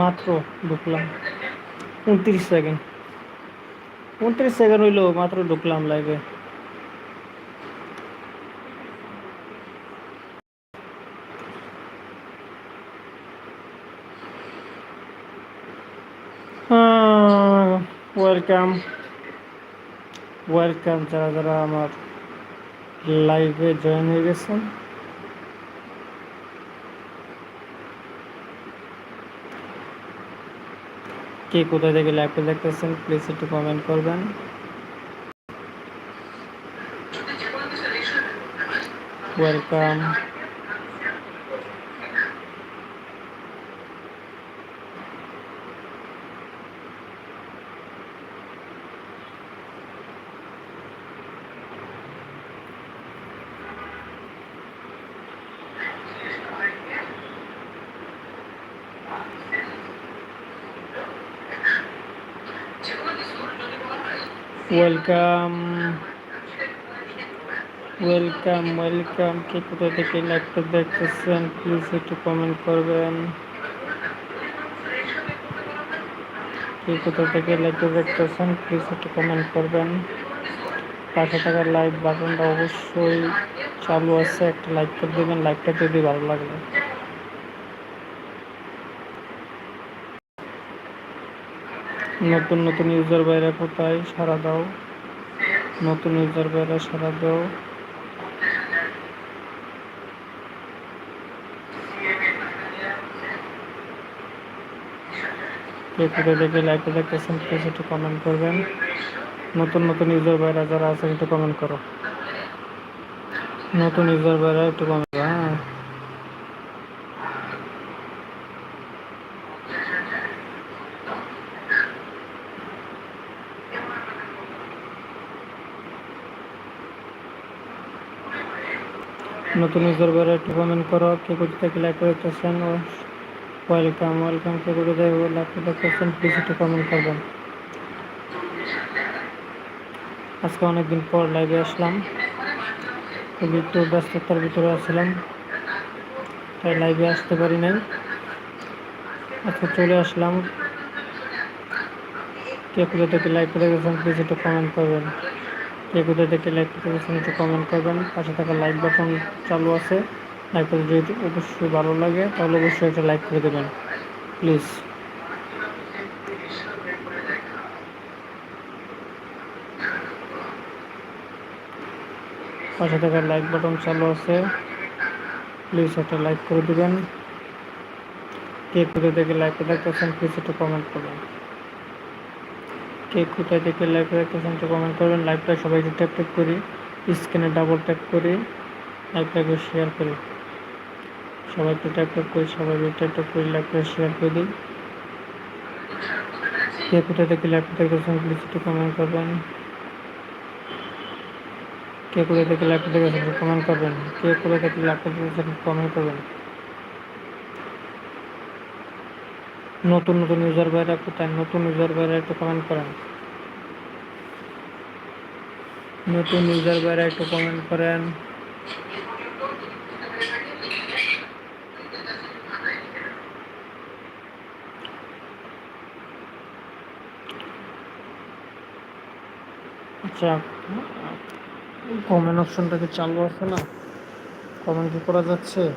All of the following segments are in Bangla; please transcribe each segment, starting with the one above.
মাত্র ঢুকলাম। উনত্রিশ সেকেন্ড উনত্রিশ সেকেন্ড হইল মাত্র ঢুকলাম লাইভে ওয়েলকাম ওয়েলকাম যারা যারা আমার লাইভে জয়েন হয়ে গেছেন। কে কোথায় থেকে লাইভটা দেখতেছেন? প্লিজ একটু কমেন্ট করবেন। ওয়েলকাম ওয়েলকাম ওয়েলকাম ওয়েলকাম কে কোথা থেকে লাইভটা দেখতেছেন প্লিজ একটু কমেন্ট করবেন। কে কোথা থেকে লাইভটা দেখতেছেন প্লিজ একটু কমেন্ট করবেন। পাঁচশো টাকার লাইভ বাটনটা অবশ্যই চালু আছে, একটা লাইক করে দেবেন লাইভটা যদি ভালো লাগবে নতুন নতুন ইউজার বাইরে কোথায়? সারা দাও। নতুন ইউজার বাইরে সারা দাও। কে কোথায় দেখে লাইভে প্লিজ একটু কমেন্ট করবেন। নতুন নতুন ইউজার বাইরা যারা আছে একটু কমেন্ট করো। নতুন ইউজার বাইরা একটু কমেন্ট নতুন ইউজার বাইরে একটু কমেন্ট করো, কে কোথা থেকে লাইক করতেছেন ওয়েলকাম ওয়েলকাম কে কোথা থেকে লাইক করতেছেন প্লিজ একটু কমেন্ট করবেন। আজকে অনেকদিন পর লাইভে আসলাম, খুবই একটু ব্যস্ততার ভিতরে আসলাম তাই লাইভে আসতে পারি নাই। আজকে চলে আসলাম, কে কোথা থেকে লাইভ করে গেছেন প্লিজ একটু কমেন্ট করবেন। কে কোথা থেকে লাইক করতে গেছেন একটু কমেন্ট করবেন। পাশে থাকা লাইক বাটন চালু আছে। লাইক করতে যদি অবশ্যই ভালো লাগে, তাহলে অবশ্যই একটা লাইক করে দেবেন। প্লিজ পাশে থাকা লাইক বাটন চালু আছে। প্লিজ একটা লাইক করে দেবেন। কে কোথা থেকে লাইক দেখতেছেন প্লিজ একটু কমেন্ট করবেন। কে কোথায় থেকে লাইভ দেখতেছেন একটু কমেন্ট করবেন। লাইভটা সবাই একটু ট্যাপ ট্যাপ করি স্ক্রিনে ডাবল ট্যাপ করি লাইভটাকে শেয়ার করি। সবাই একটু ট্যাপ ট্যাপ করি, সবাই একটু ট্যাপ ট্যাপ করি লাইভটা শেয়ার করে। দিই কে কোথায় থেকে লাইভটা দেখতেছেন প্লিজ একটু কমেন্ট করবেন। কে কোথায় থেকে লাইভটা দেখতেছেন কমেন্ট করবেন? কে কোথায় থেকে লাইভটা দেখতেছেন কমেন্ট করবেন? নতুন নতুন ইউজার বাইরা কোথায়? নতুন ইউজার বাইরা একটু কমেন্ট করেন। নতুন ইউজার বাইরা একটু কমেন্ট করেন। আচ্ছা কমেন্ট অপশনটা কি চালু আছে না? কমেন্ট কি করা যাচ্ছে?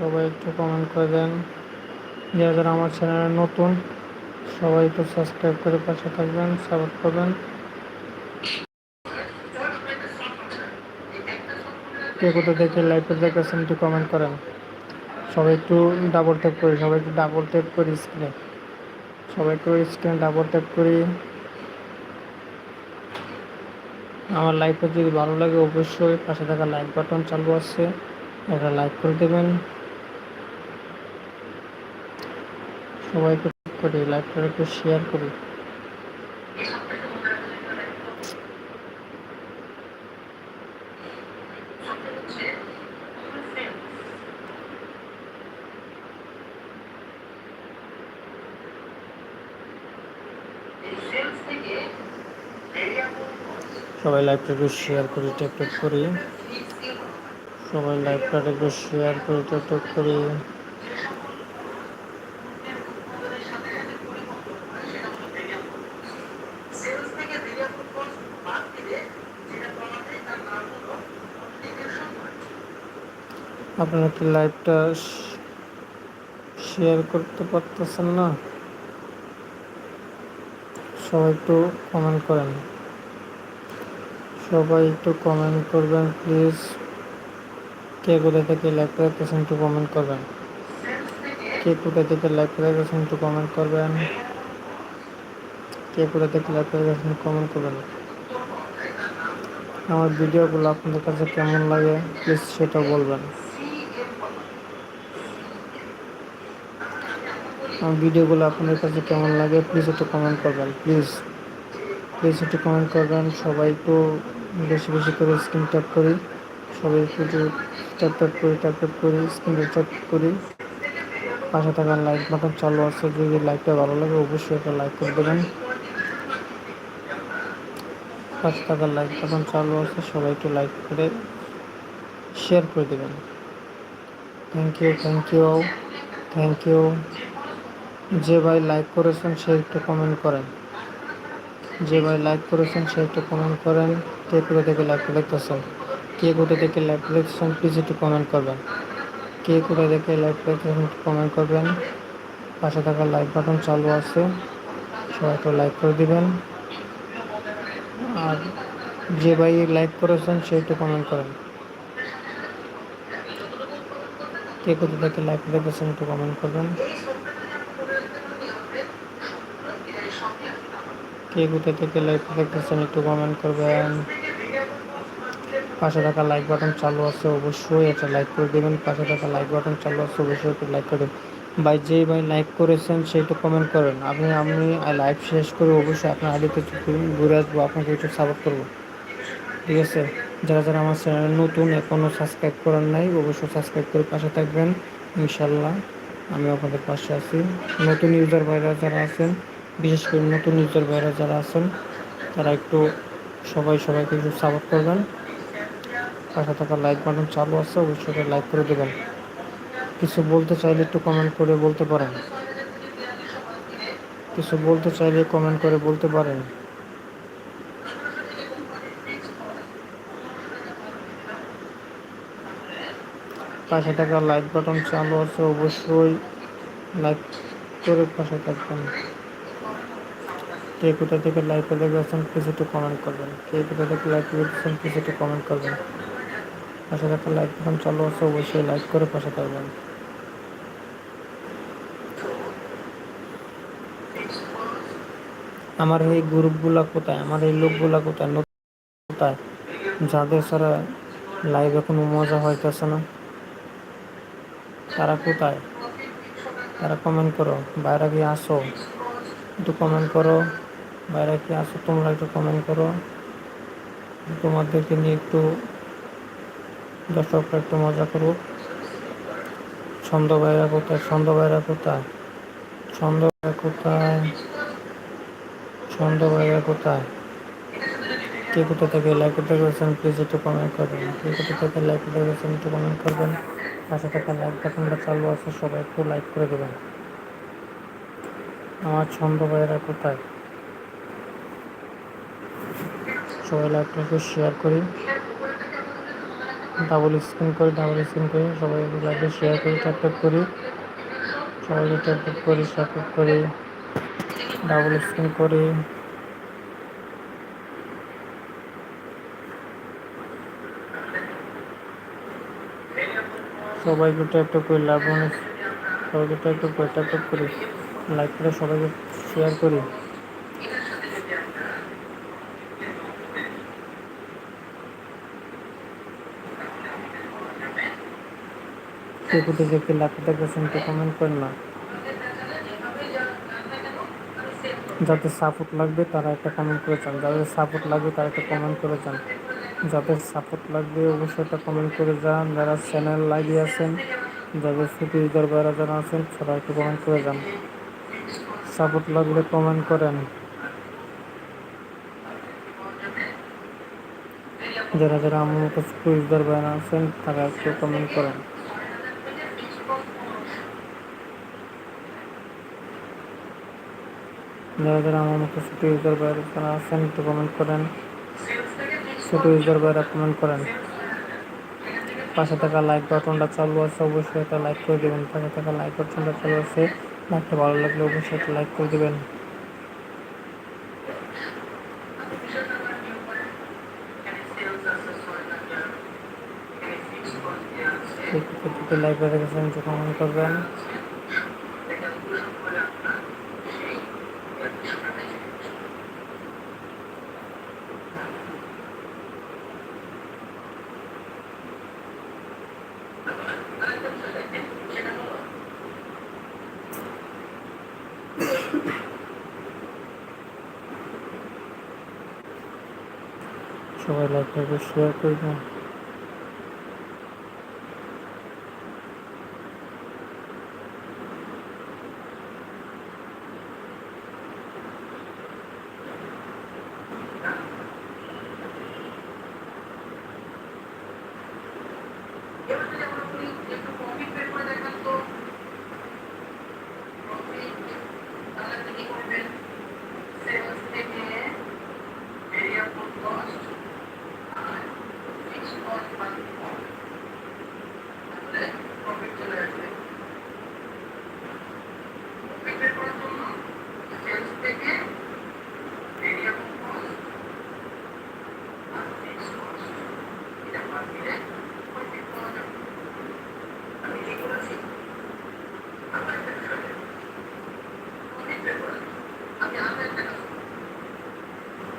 সবাই একটু কমেন্ট করে দেন। যারা যারা আমার চ্যানেলে নতুন, সবাই একটু সাবস্ক্রাইব করে পাশে থাকবেন সাপোর্ট করবেন। কে কোথা থেকে লাইভে দেখেছেন একটু কমেন্ট করেন। সবাই একটু ডাবল ট্যাপ করি, সবাই একটু ডাবল ট্যাপ করি স্ক্রিনে সবাই একটু স্ক্রিনে ডাবল ট্যাপ করি। আমার লাইভটা যদি ভালো লাগে অবশ্যই পাশে থাকা লাইক বাটন চালু আছে, একটা লাইক করে দেবেন। সবাইকে করি লাইভটা একটু শেয়ার করি। সবাই লাইভটা একটু শেয়ার করি ট্যাপ ট্যাপ করি। সবাই লাইভটাকে একটু শেয়ার করে টোটো করে। আপনারা কি লাইভটা শেয়ার করতে পারতেছেন না। সবাই একটু কমেন্ট করেন। সবাই একটু কমেন্ট করবেন প্লিজ কে কোথায় থেকে লাইভটা দেখতেছেন একটু কমেন্ট করবেন। কে কোথায় থেকে লাইভটা দেখতেছেন একটু কমেন্ট করবেন। কে কোথায় থেকে লাইভটা দেখতেছেন কমেন্ট করবেন। আমার ভিডিওগুলো আপনাদের কাছে কেমন লাগে প্লিজ সেটা বলবেন। আমার ভিডিওগুলো আপনাদের কাছে কেমন লাগে প্লিজ একটু কমেন্ট করবেন। প্লিজ প্লিজ একটু কমেন্ট করবেন। সবাই একটু বেশি বেশি করে স্ক্রিন ট্যাপ করি। সবাই একটু ট্যাপ ট্যাপ করি ট্যাপ ট্যাপ করি স্ক্রিন ট্যাপ করি। পাশে থাকার লাইক বাটন চালু আছে, যদি লাইকটা ভালো লাগে অবশ্যই একটা লাইক করে দেবেন। পাশে থাকার লাইক বাটন চালু আছে, সবাই একটু লাইক করে শেয়ার করে দেবেন। Thank you thank you thank you যে ভাই লাইক করেছেন, সে একটু কমেন্ট করেন। যে ভাই লাইক করেছেন, সে একটু কমেন্ট করেন। কে কোথা থেকে লাইক দেখতেছেন? কে কোথা থেকে লাইক দেখতেছেন প্লিজ একটু কমেন্ট করবেন। কে কোথা থেকে লাইক দেখতেছেন, একটু কমেন্ট করবেন। পাশে থাকা লাইক বাটন চালু আছে। সবাই একটু লাইক করে দিবেন। আর যে ভাই লাইক করেছেন, সে একটু কমেন্ট করেন। কে কোথা থেকে লাইক দেখতেছেন, একটু কমেন্ট করবেন। কে কোথা থেকে লাইক দেখতেছেন একটু কমেন্ট করবেন। পাশে থাকা লাইক বাটন চালু আছে অবশ্যই, একটা লাইক করে দেবেন। পাশে থাকা লাইক বাটন চালু আছে অবশ্যই একটু লাইক করে ভাই যেই ভাই লাইক করেছেন সেইটা কমেন্ট করেন। আপনি, আমি লাইভ শেষ করে অবশ্যই আপনার আইডিতে ঘুরে আসব, আপনাকে একটু সাপোর্ট করব। ঠিক আছে? যারা যারা আমার চ্যানেল নতুন এখনও সাবস্ক্রাইব করার নাই, অবশ্যই সাবস্ক্রাইব করে পাশে থাকবেন। ইনশাল্লাহ আমি আপনাদের পাশে আছি। নতুন ইউজার ভাইরা যারা আছেন বিশেষ করে নতুন ইউজার ভাইরা যারা আছেন, তারা একটু সবাই সবাইকে একটু সাপোর্ট করবেন। পাশে থাকা লাইক বাটন চালু আছে, অবশ্যই লাইক করে দেবেন। কিছু বলতে চাইলে একটু কমেন্ট করে বলতে পারেন। কিছু বলতে চাইলে কমেন্ট করে বলতে পারেন। পাশে থাকা লাইক বাটন চালু আছে, অবশ্যই লাইক করে পাশে থাকবেন। কে কোথা থেকে করে গেছেন প্লিজ একটু কমেন্ট করবেন। কে কোথা থেকে করে দিচ্ছেন প্লিজ একটু কমেন্ট করবেন। পাশে থাকা লাইক বাটন চালু আছে, অবশ্যই লাইক করে পাশে থাকবেন। আমার এই গ্রুপগুলা কোথায়? আমার এই লোকগুলা কোথায়? কোথায়? যাদের ছাড়া লাইভে কোনো মজা হইতেছে না। তারা কোথায়? তারা কমেন্ট করো। বাইরে গিয়ে আসো। একটু কমেন্ট করো। বাইরে কি আসো তোমরা একটু কমেন্ট করো। তোমাদেরকে নিয়ে একটু দর্শকরা একটু মজা করুক। ছন্দ বাইরা কোথায়, ছন্দ বাইরা কোথায়? ছন্দ কোথায়? ছন্দ বাইরা কোথায়? কে কোথা থেকে লাইক করতে করেছেন প্লিজ একটু কমেন্ট করবেন। কে কোথা থেকে লাইক করতে একটু কমেন্ট করবেন। পাশে থাকা লাইক বাটনটা চালু আছে, সবাই একটু লাইক করে দেবেন। আমার ছন্দ বাইরা কোথায়? সবাই লাইভটাকে শেয়ার করি। ডাবল স্ক্রিন করি ডাবল স্ক্রিন করি, সবাই লাইভে শেয়ার করি ট্যাপ ট্যাপ করি। সবাইকে ট্যাপ ট্যাপ করি সাপোর্ট করি ডাবল স্ক্রিন করি। সবাইকে ট্যাপ ট্যাপ করি লাভ সবাইকে ট্যাপ ট্যাপ করে ট্যাপ করি লাইক করে সবাইকে শেয়ার করি। কে কোথায় দেখতে লাইক দেখতেছেন তো কমেন্ট করেন না? যাদের সাপোর্ট লাগবে, তারা একটা কমেন্ট করে যান। যাদের সাপোর্ট লাগবে, তারা একটা কমেন্ট করে যান। যাদের সাপোর্ট লাগবে, অবশ্যই একটা কমেন্ট করে যান। যারা চ্যানেল লাগিয়ে আছেন, যাদের ছুটি ঈদের বাইরে যারা আছেন সবাই একটু কমেন্ট করে যান। সাপোর্ট লাগলে কমেন্ট করেন। যারা যারা আমার মতো কুইজদার ব্যান আছেন, তারা একটু কমেন্ট করেন। যারা যারা আমার মতো ছোট ইউজার বাইরে যারা আছেন, একটু কমেন্ট করেন। ছোট ইউজার বাইরে কমেন্ট করেন। পাশে থাকা লাইক বাটনটা চালু আছে, অবশ্যই একটা লাইক করে দেবেন। পাশে থাকা লাইক বাটনটা চালু আছে লাইকটা ভালো লাগলে অবশ্যই একটা লাইক করে দেবেন। লাইক করে গেছেন কমেন্ট করবেন। সবাই করবে শেয়ার করবেন।